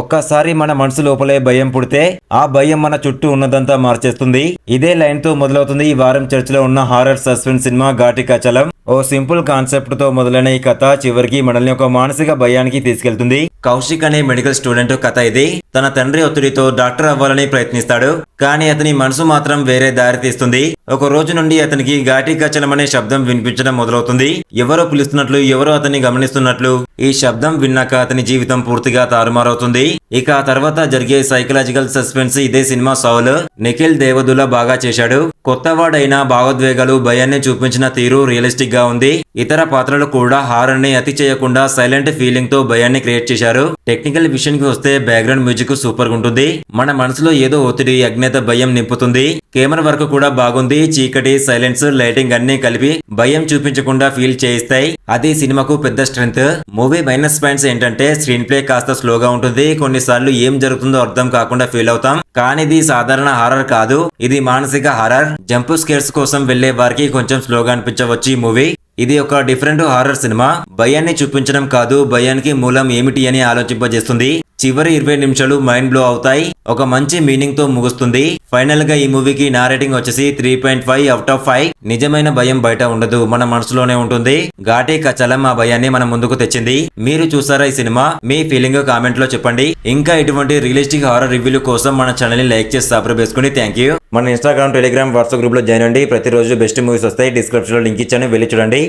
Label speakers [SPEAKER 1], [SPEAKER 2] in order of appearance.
[SPEAKER 1] ఒక్కసారి మన మనసు లోపలే భయం పుడితే ఆ భయం మన చుట్టూ ఉన్నదంతా మార్చేస్తుంది. ఇదే లైన్తో మొదలవుతుంది ఈ వారం చర్చలో ఉన్న horror suspense cinema Ghaati Kachalam ఓ సింపుల్ కాన్సెప్ట్తో మొదలైన ఈ కథ చివరికి మనల్ని ఒక మానసిక భయానికి తీసుకెళ్తుంది. కౌశిక్ అనే మెడికల్ స్టూడెంట్ కథ ఇది. తన తండ్రి ఒత్తిడితో డాక్టర్ అవ్వాలని ప్రయత్నిస్తాడు కానీ అతని మనసు మాత్రం వేరే దారి తీస్తుంది. ఒక రోజు నుండి అతనికి ఘాటి కచలమనే అనే శబ్దం వినిపించడం మొదలవుతుంది. ఎవరో పిలుస్తున్నట్లు ఎవరో అతన్ని గమనిస్తున్నట్లు ఈ శబ్దం విన్నాక అతని జీవితం పూర్తిగా తారుమారవుతుంది. ఇక ఆ తర్వాత జరిగే సైకలాజికల్ సస్పెన్స్ ఇదే సినిమా సౌల్. నిఖిల్ దేవదుల బాగా చేశాడు. కొత్తవాడైన భావోద్వేగాలు భయాన్ని చూపించిన తీరు రియలిస్టిక్గా ఉంది. ఇతర పాత్రలు కూడా హారర్ని అతి చేయకుండా సైలెంట్ ఫీలింగ్తో భయాన్ని క్రియేట్ చేశారు. టెక్నికల్ విషయానికి వస్తే బ్యాక్గ్రౌండ్ మ్యూజిక్ సూపర్గా ఉంటుంది. మన మనసులో ఏదో ఒత్తిడి అజ్ఞాత భయం నింపుతుంది. కెమెరా వర్క్ కూడా బాగుంది. చీకటి సైలెన్స్ లైటింగ్ అన్ని కలిపి భయం చూపించకుండా ఫీల్ చేయిస్తాయి. అది సినిమాకు పెద్ద స్ట్రెంగ్త్. మూవీ మైనస్ పాయింట్స్ ఏంటంటే స్క్రీన్ ప్లే కాస్త స్లోగా ఉంటుంది. కొన్నిసార్లు ఏం జరుగుతుందో అర్థం కాకుండా ఫీల్ అవుతాం. కానీ ఇది సాధారణ హారర్ కాదు. ఇది మానసిక హారర్. జంప్ స్కేర్స్ కోసం వెళ్ళే వారికి కొంచెం స్లోగా అనిపించవచ్చు ఈ మూవీ. ఇది ఒక డిఫరెంట్ హారర్ సినిమా. భయాన్ని చూపించడం కాదు భయానికి మూలం ఏమిటి అని ఆలోచింపజేస్తుంది. చివరి ఇరవై నిమిషాలు మైండ్ బ్లో అవుతాయి ఒక మంచి మీనింగ్తో ముగుస్తుంది. ఫైనల్గా ఈ మూవీకి నా రేటింగ్ వచ్చేసి three point five out of five నిజమైన భయం బయట ఉండదు మన మనసులోనే ఉంటుంది. ఘాటి కచలం ఆ భయాన్ని మన ముందుకు తెచ్చింది. మీరు చూసారా ఈ సినిమా? మీ ఫీలింగ్ కామెంట్లో చెప్పండి. ఇంకా ఇటువంటి రియలిస్టిక్ హారర్ రివ్యూల కోసం మన ఛానల్ని లైక్ చేసి సబ్స్క్రైబ్ చేసుకుని థ్యాంక్ యూ మన ఇన్స్టాగ్రామ్ టెలిగ్రామ్ వాట్సాప్ గ్రూప్లో జాయిన్ అండి ప్రతిరోజు బెస్ట్ మూవీస్ వస్తాయి. డిస్క్రిప్షన్లో లింక్ ఇచ్చాను. వెళ్ళి చూడండి.